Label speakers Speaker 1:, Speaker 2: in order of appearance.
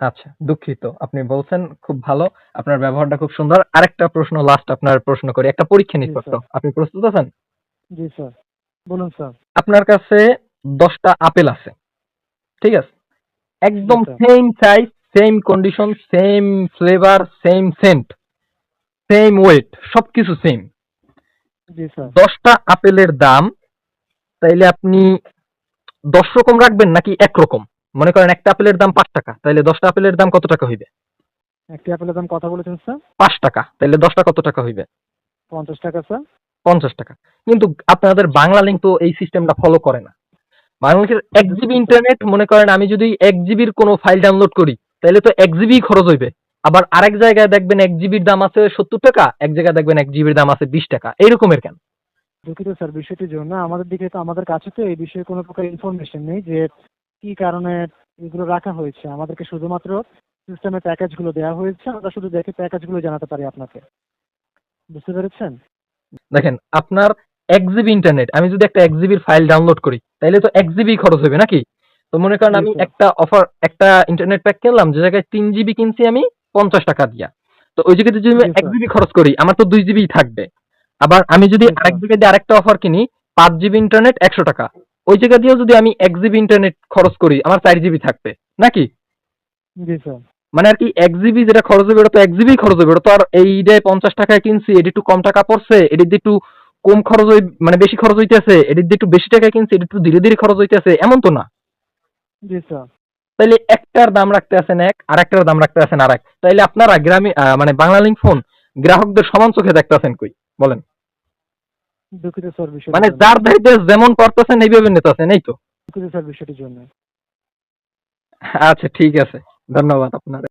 Speaker 1: আচ্ছা দুঃখিত। আপনি বলছেন খুব ভালো। আপনার ব্যবহারটা খুব সুন্দর। আরেকটা প্রশ্ন লাস্ট আপনার প্রশ্ন করি। একটা পরীক্ষা
Speaker 2: জি,
Speaker 1: প্রশ্ন।
Speaker 2: স্যার।
Speaker 1: আপনি প্রস্তুত আছেন?
Speaker 2: জি স্যার। বলুন স্যার।
Speaker 1: আপনার কাছে দশটা আপেল আছে। ঠিক আছে? একদম
Speaker 2: sir.
Speaker 1: Same size same condition same flavour same scent same weight সবকিছু সেম
Speaker 2: জি স্যার।
Speaker 1: দশটা আপেলের দাম তাইলে আপনি দশ রকম রাখবেন নাকি একরকম মনে করেন একটা আপেলের দাম পাঁচ টাকা তাইলে দশটা আপেলের দাম কত টাকা হইবে?
Speaker 2: একটি আপেলের দাম কথা বলেছেন স্যার?
Speaker 1: পাঁচ টাকা তাইলে দশটা কত টাকা হইবে?
Speaker 2: পঞ্চাশ টাকা স্যার।
Speaker 1: পঞ্চাশ টাকা। কিন্তু আপনাদের বাংলা লিঙ্ক তো এই সিস্টেমটা ফলো করে না। বাংলাদেশের এক জিবি ইন্টারনেট মনে করেন আমি যদি এক জিবির কোনো ফাইল ডাউনলোড করি তাহলে তো এক জিবি খরচ হইবে। আবার আরেক জায়গায় দেখবেন এক জিবির দাম আছে সত্তর টাকা এক জায়গায় দেখবেন এক জিবির দাম আছে বিশ টাকা। এইরকমের কেন?
Speaker 2: দুঃখিত স্যার বিষয়টির জন্য আমাদের দিকে তো আমাদের কাছে তো এই বিষয়ে কোনো প্রকার ইনফরমেশন নেই যে কি কারণে এগুলো রাখা হয়েছে? আমাদেরকে শুধুমাত্র সিস্টেমের প্যাকেজগুলো দেওয়া হয়েছে আমরা শুধু দেখে প্যাকেজগুলো জানাতে পারি আপনাকে। বুঝতে পেরেছেন?
Speaker 1: দেখেন আপনার এক জিবি ইন্টারনেট আমি যদি একটা এক জিবির ফাইল ডাউনলোড করি তাহলে তো এক জিবি খরচ হবে নাকি? তো মনে করেন আমি একটা অফার একটা ইন্টারনেট প্যাক কিনলাম যে জায়গায় তিন জিবি কিনছি আমি পঞ্চাশ টাকা দিয়া। তো ওই জায়গাতে যদি আমি এক জিবি খরচ করি আমার তো দুই জিবি থাকবে। আবার আমি যদি আরেক জায়গায় আরেকটা অফার কিনি পাঁচ জিবি ইন্টারনেট একশো টাকা। ওই জায়গা দিয়েও যদি আমি এক জিবি ইন্টারনেট খরচ করি আমার চার জিবি থাকবে। নাকি?
Speaker 2: জি স্যার।
Speaker 1: মানে আর কি এক জিবি যেটা খরচ হবে ওটা তো এক জিবি খরচ হবে। ওটা তো আর এই ডে পঞ্চাশ টাকায় কিনছি এটি একটু কম টাকা পড়ছে এটি দিয়ে একটু কম খরচ হই মানে বেশি খরচ হইতেছে এটি দিয়ে একটু বেশি টাকায় কিনছি এটি একটু ধীরে ধীরে খরচ হইতেছে এমন তো না?
Speaker 2: জি স্যার।
Speaker 1: তাইলে একটার দাম রাখতে আছেন এক আর একটার দাম রাখতে আছেন আর এক তাইলে আপনারা গ্রামে মানে বাংলা লিঙ্ক ফোন গ্রাহকদের সমান চোখে দেখতে আছেন কই? বলেন।
Speaker 2: দুঃখিত স্যার বিষয়
Speaker 1: মানে
Speaker 2: যার
Speaker 1: যার দায়িত্বে যেমন করতেছেন এইভাবে নিতেছেন এই তো?
Speaker 2: দুঃখিত স্যার বিষয়টির জন্য।
Speaker 1: আচ্ছা ঠিক আছে। ধন্যবাদ আপনার